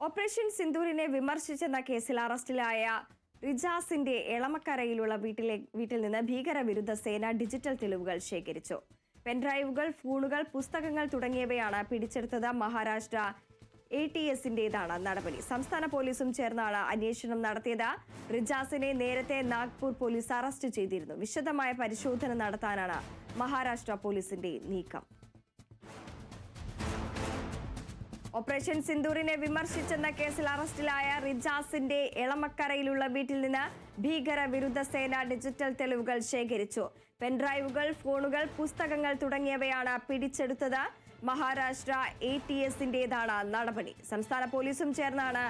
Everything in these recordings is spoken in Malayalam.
ഓപ്പറേഷൻ സിന്ദൂരിനെ വിമർശിച്ചെന്ന കേസിൽ അറസ്റ്റിലായ റിജാസിന്റെ എളമക്കരയിലുള്ള വീട്ടിലെ വീട്ടിൽ നിന്ന് ഭീകരവിരുദ്ധ സേന ഡിജിറ്റൽ തെളിവുകൾ ശേഖരിച്ചു. പെൻഡ്രൈവുകൾ ഫോണുകൾ പുസ്തകങ്ങൾ തുടങ്ങിയവയാണ് പിടിച്ചെടുത്തത്. മഹാരാഷ്ട്ര എ ടി എസിന്റേതാണ് നടപടി. സംസ്ഥാന പോലീസും ചേർന്നാണ് അന്വേഷണം നടത്തിയത്. റിജാസിനെ നേരത്തെ നാഗ്പൂർ പോലീസ് അറസ്റ്റ് ചെയ്തിരുന്നു. വിശദമായ പരിശോധന നടത്താനാണ് മഹാരാഷ്ട്ര പോലീസിന്റെ നീക്കം. ഓപ്പറേഷൻ സിന്ദൂറിനെ വിമർശിച്ചെന്ന കേസിൽ അറസ്റ്റിലായ റിജാസിന്റെ എളമക്കരയിലുള്ള വീട്ടിൽ നിന്ന് ഭീകര വിരുദ്ധ സേന ഡിജിറ്റൽ തെളിവുകൾ ശേഖരിച്ചു. പെൻഡ്രൈവുകൾ ഫോണുകൾ പുസ്തകങ്ങൾ തുടങ്ങിയവയാണ് പിടിച്ചെടുത്തത്. മഹാരാഷ്ട്ര എ ടി എസിന്റേതാണ് നടപടി. സംസ്ഥാന പോലീസും ചേർന്നാണ്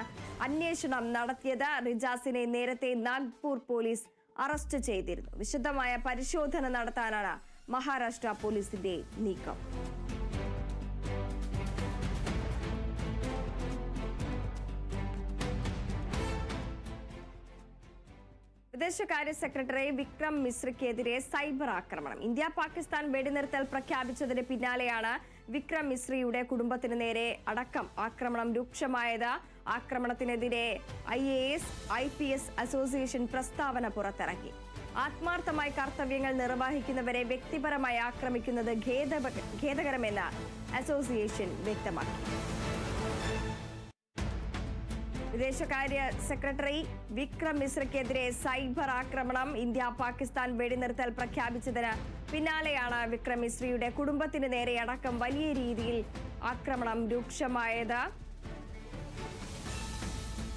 അന്വേഷണം നടത്തിയത്. റിജാസിനെ നേരത്തെ നാഗ്പൂർ പോലീസ് അറസ്റ്റ് ചെയ്തിരുന്നു. വിശദമായ പരിശോധന നടത്താനാണ് മഹാരാഷ്ട്ര പോലീസിന്റെ നീക്കം. വിദേശകാര്യ സെക്രട്ടറി വിക്രം മിശ്രയ്ക്കെതിരെ സൈബർ ആക്രമണം. ഇന്ത്യ പാകിസ്ഥാൻ വെടിനിർത്തൽ പ്രഖ്യാപിച്ചതിന് പിന്നാലെയാണ് വിക്രം മിശ്രയുടെ കുടുംബത്തിന് നേരെ അടക്കം ആക്രമണം രൂക്ഷമായത്. ആക്രമണത്തിനെതിരെ I A S I P S association പ്രസ്താവന പുറത്തിറക്കി ആത്മാർത്ഥമായി കർത്തവ്യങ്ങൾ നിർവഹിക്കുന്നവരെ വ്യക്തിപരമായി ആക്രമിക്കുന്നത് ഖേദ- ഖേദകരമെന്ന് അസോസിയേഷൻ വ്യക്തമാക്കി. വിദേശകാര്യ സെക്രട്ടറി വിക്രം മിശ്രയ്ക്കെതിരെ സൈബർ ആക്രമണം. ഇന്ത്യ പാകിസ്ഥാൻ വെടിനിർത്തൽ പ്രഖ്യാപിച്ചതിന് പിന്നാലെയാണ് വിക്രം മിശ്രയുടെ കുടുംബത്തിന് നേരെ അടക്കം വലിയ രീതിയിൽ ആക്രമണം രൂക്ഷമായത്.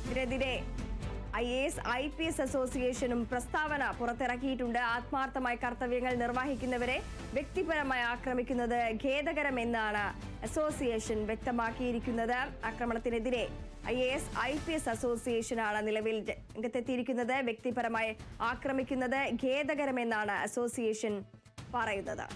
ഇതിനെതിരെ I A S I P S അസോസിയേഷനും പ്രസ്താവന പുറത്തിറക്കിയിട്ടുണ്ട്. ആത്മാർത്ഥമായി കർത്തവ്യങ്ങൾ നിർവഹിക്കുന്നവരെ വ്യക്തിപരമായി ആക്രമിക്കുന്നത് ഖേദകരമെന്നാണ് അസോസിയേഷൻ വ്യക്തമാക്കിയിരിക്കുന്നത്. ആക്രമണത്തിനെതിരെ I A S I P S അസോസിയേഷനാണ് നിലവിൽ രംഗത്തെത്തിയിരിക്കുന്നത്. വ്യക്തിപരമായി ആക്രമിക്കുന്നത് ഖേദകരമെന്നാണ് അസോസിയേഷൻ പറയുന്നത്.